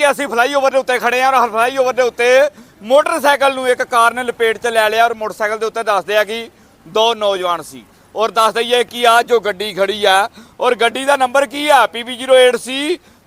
ਕਿ ਅਸੀਂ ਫਲਾਈਓਵਰ ਦੇ ਉੱਤੇ ਖੜੇ ਹਾਂ ਔਰ ਫਲਾਈਓਵਰ ਦੇ ਉੱਤੇ ਮੋਟਰਸਾਈਕਲ ਨੂੰ ਇੱਕ ਕਾਰ ਨੇ ਲਪੇਟ 'ਚ ਲੈ ਲਿਆ ਔਰ ਮੋਟਰਸਾਈਕਲ ਦੇ ਉੱਤੇ ਦੱਸਦੇ ਆ ਕਿ ਦੋ ਨੌਜਵਾਨ ਸੀ ਔਰ ਦੱਸ ਦਈਏ ਕਿ ਆ ਜੋ ਗੱਡੀ ਖੜੀ ਆ ਔਰ ਗੱਡੀ ਦਾ ਨੰਬਰ ਕੀ ਆ? PB08C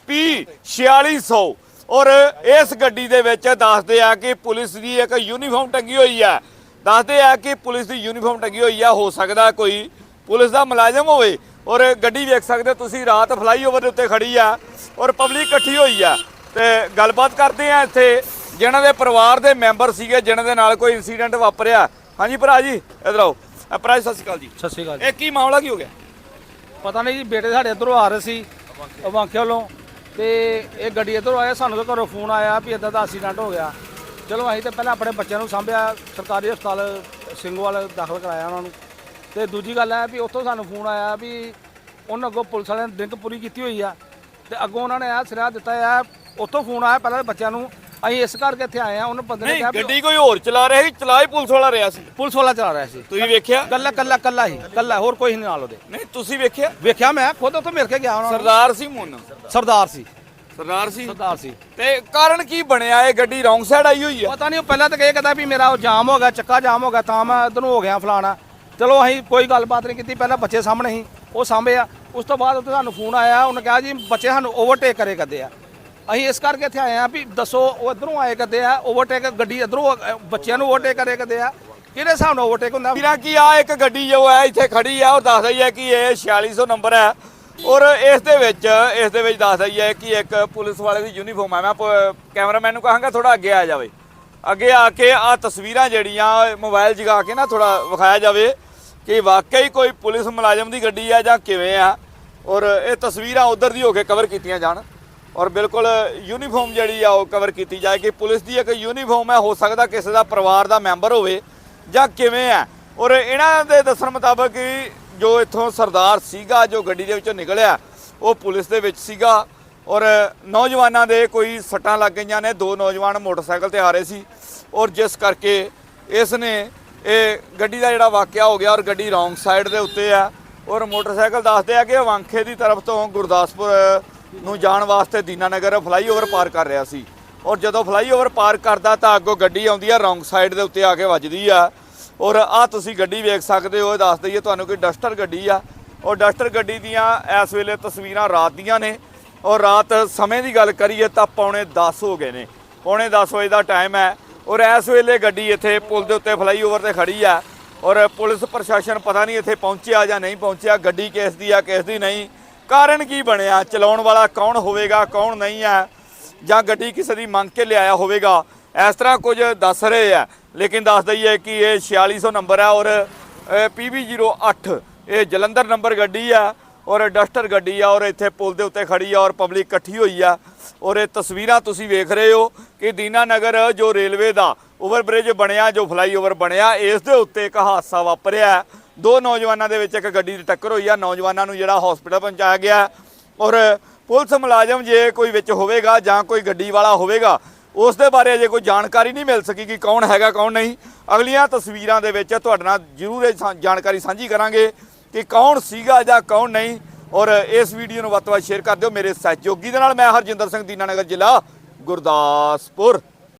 P4600 ਔਰ ਇਸ ਗੱਡੀ ਦੇ ਵਿੱਚ ਦੱਸਦੇ ਆ ਕਿ ਪੁਲਿਸ ਦੀ ਇੱਕ ਯੂਨੀਫਾਰਮ ਟੰਗੀ ਹੋਈ ਆ। ਦੱਸਦੇ ਆ ਕਿ ਪੁਲਿਸ ਦੀ ਯੂਨੀਫਾਰਮ ਟੰਗੀ ਹੋਈ ਆ, ਹੋ ਸਕਦਾ ਕੋਈ ਪੁਲਿਸ ਦਾ ਮੁਲਾਜ਼ਮ ਹੋਵੇ। ਔਰ ਗੱਡੀ ਵੇਖ ਸਕਦੇ ਹੋ ਤੁਸੀਂ, ਰਾਤ ਫਲਾਈਓਵਰ ਦੇ ਉੱਤੇ ਖੜੀ ਆ ਔਰ ਪਬਲਿਕ ਇਕੱਠੀ ਹੋਈ ਆ। ਤੇ ਗੱਲਬਾਤ ਕਰਦੇ ਆ ਇੱਥੇ ਜਿਨ੍ਹਾਂ ਦੇ ਪਰਿਵਾਰ ਦੇ ਮੈਂਬਰ ਸੀਗੇ ਜਿਨ੍ਹਾਂ ਦੇ ਨਾਲ ਕੋਈ ਇਨਸੀਡੈਂਟ ਵਾਪਰਿਆ। ਹਾਂਜੀ ਭਰਾ ਜੀ ਇਧਰ ਆਓ। ਅ, ਭਰਾ ਜੀ ਸਤਿ ਸ਼੍ਰੀ ਅਕਾਲ ਜੀ। ਸਤਿ ਸ਼੍ਰੀ ਅਕਾਲ ਜੀ। ਇਹ ਕੀ ਮਾਮਲਾ ਕੀ ਹੋ ਗਿਆ? ਪਤਾ ਨਹੀਂ ਜੀ ਬੇਟੇ ਸਾਡੇ ਇੱਧਰੋਂ ਆ ਰਹੇ ਸੀ ਅਵਾਂਕੇ ਵੱਲੋਂ। ਤੇ ਇਹ ਗੱਡੀ ਇੱਧਰੋਂ ਆਇਆ ਸਾਨੂੰ ਤਾਂ ਘਰੋਂ ਫੋਨ ਆਇਆ ਵੀ ਇਦਾਂ ਦਾ ਐਕਸੀਡੈਂਟ ਹੋ ਗਿਆ। ਚਲੋ ਅਸੀਂ ਤਾਂ ਪਹਿਲਾਂ ਆਪਣੇ ਬੱਚਿਆਂ ਨੂੰ ਸਾਂਭਿਆ ਸਰਕਾਰੀ ਹਸਪਤਾਲ ਸਿੰਘੋਵਾਲ ਦਾਖਲ ਕਰਾਇਆ ਉਹਨਾਂ ਨੂੰ। ਤੇ ਦੂਜੀ ਗੱਲ ਹੈ ਵੀ ਉੱਥੋਂ ਸਾਨੂੰ ਫੋਨ ਆਇਆ ਵੀ ਉਹਨਾਂ ਅੱਗੋਂ ਪੁਲਿਸ ਵਾਲਿਆਂ ਨੇ ਡਰਿੰਕ ਪੂਰੀ ਕੀਤੀ ਹੋਈ ਆ। ਤੇ ਅੱਗੋਂ ਉਹਨਾਂ ਨੇ ਇਹ ਸਿਰਾ ਦਿੱਤਾ ਆ ਉੱਥੋਂ ਫੋਨ ਆਇਆ ਪਹਿਲਾਂ ਬੱਚਿਆਂ ਨੂੰ ਅਸੀਂ ਇਸ ਕਰਕੇ ਇੱਥੇ ਆਏ ਆ ਉਹਨਾਂ ਬੰਦੇ ਨੇ ਨਹੀਂ ਕਿਹਾ ਵੀ ਗੱਡੀ ਕੋਈ ਹੋਰ ਚਲਾ ਰਿਹਾ ਸੀ ਚਲਾ ਹੀ ਪੁਲਿਸ ਵਾਲਾ ਰਿਹਾ ਸੀ। ਪੁਲਿਸ ਵਾਲਾ ਚਲਾ ਰਿਹਾ ਸੀ। ਤੁਸੀਂ ਵੇਖਿਆ? ਕੱਲਾ ਕੱਲਾ ਕੱਲਾ ਹੀ ਕੱਲਾ ਹੋਰ ਕੋਈ ਨਹੀਂ ਨਾਲ ਉਹਦੇ। ਨਹੀਂ ਤੁਸੀਂ ਵੇਖਿਆ? ਵੇਖਿਆ ਮੈਂ ਖੁਦ ਉੱਥੋਂ ਮਿਲ ਕੇ ਗਿਆ ਉਹਨਾਂ ਨੂੰ। ਸਰਦਾਰ ਸੀ ਮੁੰਨ ਸਰਦਾਰ ਸੀ। ਸਰਦਾਰ ਸੀ? ਸਰਦਾਰ ਸੀ। ਤੇ ਕਾਰਨ ਕੀ ਬਣਿਆ ਇਹ ਗੱਡੀ ਰੌਂਗ ਸਾਈਡ ਆਈ ਹੋਈ ਆ? ਪਤਾ ਨਹੀਂ ਉਹ ਪਹਿਲਾਂ ਤਾਂ ਇਹ ਕਹਿੰਦਾ ਵੀ ਮੇਰਾ ਉਹ ਜਾਮ ਹੋ ਗਿਆ ਚੱਕਾ ਜਾਮ ਹੋ ਗਿਆ ਤਾਂ ਮੈਂ ਇਧਰ ਨੂੰ ਹੋ ਗਿਆ ਫਲਾਣਾ। ਚਲੋ ਅਸੀਂ ਕੋਈ ਗੱਲਬਾਤ ਨਹੀਂ ਕੀਤੀ ਪਹਿਲਾਂ ਬੱਚੇ ਸਾਹਮਣੇ ਸੀ ਉਹ ਸਾਂਭੇ ਆ। ਉਸ ਤੋਂ ਬਾਅਦ ਉੱਥੇ ਸਾਨੂੰ ਫੋਨ ਆਇਆ ਉਹਨੇ ਕਿਹਾ ਜੀ ਬੱਚੇ ਸਾਨੂੰ ਓਵਰਟੇਕ ਕਰੇ ਕਰਦੇ ਆ। ਅਸੀਂ ਇਸ ਕਰਕੇ ਇੱਥੇ ਆਏ ਆ ਵੀ ਦੱਸੋ ਉਹ ਇਧਰੋਂ ਆਏ ਕਰਦੇ ਆ ਓਵਰਟੇਕ ਗੱਡੀ ਇਧਰੋਂ ਬੱਚਿਆਂ ਨੂੰ ਓਵਰਟੇਕ ਕਰੇ ਕਰਦੇ ਆ। ਕਿਹਦੇ ਹਿਸਾਬ ਨਾਲ ਓਵਰਟੇਕ ਹੁੰਦਾ? ਵੀਰਾਂ, ਕੀ ਆ, ਇੱਕ ਗੱਡੀ ਜੋ ਹੈ ਇੱਥੇ ਖੜੀ ਆ, ਉਹ ਦੱਸ ਰਹੀ ਹੈ ਕਿ ਇਹ 4600 ਨੰਬਰ ਹੈ। ਔਰ ਇਸ ਦੇ ਵਿੱਚ, ਇਸ ਦੇ ਵਿੱਚ ਦੱਸ ਰਹੀ ਹੈ ਕਿ ਇੱਕ ਪੁਲਿਸ ਵਾਲੇ ਦੀ ਯੂਨੀਫਾਰਮ ਹੈ। ਮੈਂ ਕੈਮਰਾਮੈਨ ਨੂੰ ਕਹਾਂਗਾ ਥੋੜਾ ਅੱਗੇ ਆ ਜਾਵੇ। ਅੱਗੇ ਆ ਕੇ ਆ ਤਸਵੀਰਾਂ ਜਿਹੜੀਆਂ, ਮੋਬਾਈਲ ਜਗਾ ਕੇ ਨਾ ਥੋੜਾ ਵਿਖਾਇਆ ਜਾਵੇ ਕਿ ਵਾਕਈ ਕੋਈ ਪੁਲਿਸ ਮੁਲਾਜ਼ਮ ਦੀ ਗੱਡੀ ਆ ਜਾਂ ਕਿਵੇਂ ਆ। ਔਰ ਇਹ ਤਸਵੀਰਾਂ ਉਧਰ ਦੀ ਹੋ ਕੇ ਕਵਰ ਕੀਤੀਆਂ ਜਾਣ। ਔਰ ਬਿਲਕੁਲ ਯੂਨੀਫਾਰਮ ਜਿਹੜੀ ਆ ਉਹ ਕਵਰ ਕੀਤੀ ਜਾਏ ਕਿ ਪੁਲਿਸ ਦੀ ਇੱਕ ਯੂਨੀਫਾਰਮ ਹੈ, ਹੋ ਸਕਦਾ ਕਿਸੇ ਦਾ ਪਰਿਵਾਰ ਦਾ ਮੈਂਬਰ ਹੋਵੇ ਜਾਂ ਕਿਵੇਂ ਹੈ। ਔਰ ਇਹਨਾਂ ਦੇ ਦੱਸਣ ਮੁਤਾਬਕ ਜੋ ਇੱਥੋਂ ਸਰਦਾਰ ਸੀਗਾ, ਜੋ ਗੱਡੀ ਦੇ ਵਿੱਚੋਂ ਨਿਕਲਿਆ, ਉਹ ਪੁਲਿਸ ਦੇ ਵਿੱਚ ਸੀਗਾ। ਔਰ ਨੌਜਵਾਨਾਂ ਦੇ ਕੋਈ ਸੱਟਾਂ ਲੱਗ ਗਈਆਂ ਨੇ, ਦੋ ਨੌਜਵਾਨ ਮੋਟਰਸਾਈਕਲ ਤੇ ਆ ਰਹੇ ਸੀ। ਔਰ ਜਿਸ ਕਰਕੇ ਇਸ ਨੇ ਇਹ ਗੱਡੀ ਦਾ ਜਿਹੜਾ ਵਾਕਿਆ ਹੋ ਗਿਆ, ਔਰ ਗੱਡੀ ਰੌਂਗ ਸਾਈਡ ਦੇ ਉੱਤੇ ਆ। ਔਰ ਮੋਟਰਸਾਈਕਲ ਦੱਸਦੇ ਆ ਕਿ ਵਾਂਖੇ ਦੀ ਤਰਫ ਤੋਂ ਗੁਰਦਾਸਪੁਰ ਨੂੰ ਜਾਣ ਵਾਸਤੇ ਦੀਨਾਨਗਰ ਫਲਾਈਓਵਰ ਪਾਰ ਕਰ ਰਿਹਾ ਸੀ। ਔਰ ਜਦੋਂ ਫਲਾਈਓਵਰ ਪਾਰ ਕਰਦਾ ਤਾਂ ਅੱਗੋਂ ਗੱਡੀ ਆਉਂਦੀ ਆ, ਰੌਂਗ ਸਾਈਡ ਦੇ ਉੱਤੇ ਆ ਕੇ ਵੱਜਦੀ ਆ। ਔਰ ਆ ਤੁਸੀਂ ਗੱਡੀ ਵੇਖ ਸਕਦੇ ਹੋ, ਇਹ ਦੱਸ ਦਈਏ ਤੁਹਾਨੂੰ ਕਿ ਡਸਟਰ ਗੱਡੀ ਆ। ਔਰ ਡਸਟਰ ਗੱਡੀ ਦੀਆਂ ਇਸ ਵੇਲੇ ਤਸਵੀਰਾਂ ਰਾਤ ਦੀਆਂ ਨੇ। ਔਰ ਰਾਤ ਸਮੇਂ ਦੀ ਗੱਲ ਕਰੀਏ ਤਾਂ ਪੌਣੇ 10 ਹੋ ਗਏ ਨੇ। ਪੌਣੇ 10 ਵਜੇ ਦਾ ਟਾਈਮ ਹੈ। ਔਰ ਇਸ ਵੇਲੇ ਗੱਡੀ ਇੱਥੇ ਪੁਲ ਦੇ ਉੱਤੇ ਫਲਾਈਓਵਰ ਤੇ ਖੜੀ ਆ। ਔਰ ਪੁਲਿਸ ਪ੍ਰਸ਼ਾਸਨ ਪਤਾ ਨਹੀਂ ਇੱਥੇ ਪਹੁੰਚਿਆ ਜਾਂ ਨਹੀਂ ਪਹੁੰਚਿਆ, ਗੱਡੀ ਕਿਸ ਦੀ ਆ, ਕਿਸ ਦੀ ਨਹੀਂ। ਕਾਰਨ ਕੀ ਬਣਿਆ? ਚਲਾਉਣ ਵਾਲਾ ਕੌਣ ਹੋਵੇਗਾ, ਕੌਣ ਨਹੀਂ ਹੈ? ਜਾਂ ਗੱਡੀ ਕਿਸੇ ਦੀ ਮੰਗ ਕੇ ਲਿਆਇਆ ਹੋਵੇਗਾ? ਇਸ ਤਰ੍ਹਾਂ ਕੁਝ ਦੱਸ ਰਹੇ ਆ ਲੇਕਿਨ ਦੱਸ ਦਈਏ ਕਿ ਇਹ 4600 ਨੰਬਰ ਹੈ ਔਰ PB08 ਇਹ ਜਲੰਧਰ ਨੰਬਰ ਗੱਡੀ ਆ ਔਰ ਡਸਟਰ ਗੱਡੀ ਆ ਔਰ ਇੱਥੇ ਪੁਲ ਦੇ ਉੱਤੇ ਖੜੀ ਆ ਔਰ ਪਬਲਿਕ ਇਕੱਠੀ ਹੋਈ ਆ ਔਰ ਇਹ ਤਸਵੀਰਾਂ ਤੁਸੀਂ ਵੇਖ ਰਹੇ ਹੋ ਕਿ ਦੀਨਾ ਨਗਰ ਜੋ ਰੇਲਵੇ ਦਾ ਓਵਰਬ੍ਰਿਜ ਬਣਿਆ, ਜੋ ਫਲਾਈਓਵਰ ਬਣਿਆ, ਇਸ ਦੇ ਉੱਤੇ ਇੱਕ ਹਾਦਸਾ ਵਾਪਰਿਆ ਦੋ ਨੌਜਵਾਨਾਂ ਦੇ ਵਿੱਚ ਇੱਕ ਗੱਡੀ ਦੀ ਟੱਕਰ ਹੋਈ ਆ। ਨੌਜਵਾਨਾਂ ਨੂੰ ਜਿਹੜਾ ਹਸਪੀਟਲ ਪਹੁੰਚਾਇਆ ਗਿਆ ਔਰ ਪੁਲਿਸ ਮੁਲਾਜ਼ਮ ਜੇ ਕੋਈ ਵਿੱਚ ਹੋਵੇਗਾ ਜਾਂ ਕੋਈ ਗੱਡੀ ਵਾਲਾ ਹੋਵੇਗਾ, ਉਸ ਦੇ ਬਾਰੇ ਅਜੇ ਕੋਈ ਜਾਣਕਾਰੀ ਨਹੀਂ ਮਿਲ ਸਕੀ ਕਿ ਕੌਣ ਹੈਗਾ, ਕੌਣ ਨਹੀਂ। ਅਗਲੀਆਂ ਤਸਵੀਰਾਂ ਦੇ ਵਿੱਚ ਤੁਹਾਡੇ ਨਾਲ ਜ਼ਰੂਰ ਇਹ ਸਾ- ਜਾਣਕਾਰੀ ਸਾਂਝੀ ਕਰਾਂਗੇ ਕਿ ਕੌਣ ਸੀਗਾ ਜਾਂ ਕੌਣ ਨਹੀਂ ਔਰ ਇਸ ਵੀਡੀਓ ਨੂੰ ਵੱਧ ਤੋਂ ਵੱਧ ਸ਼ੇਅਰ ਕਰ ਦਿਓ। ਮੇਰੇ ਸਹਿਯੋਗੀ ਦੇ ਨਾਲ ਮੈਂ ਹਰਜਿੰਦਰ ਸਿੰਘ ਦੀਨਾਨਗਰ ਜ਼ਿਲ੍ਹਾ ਗੁਰਦਾਸਪੁਰ।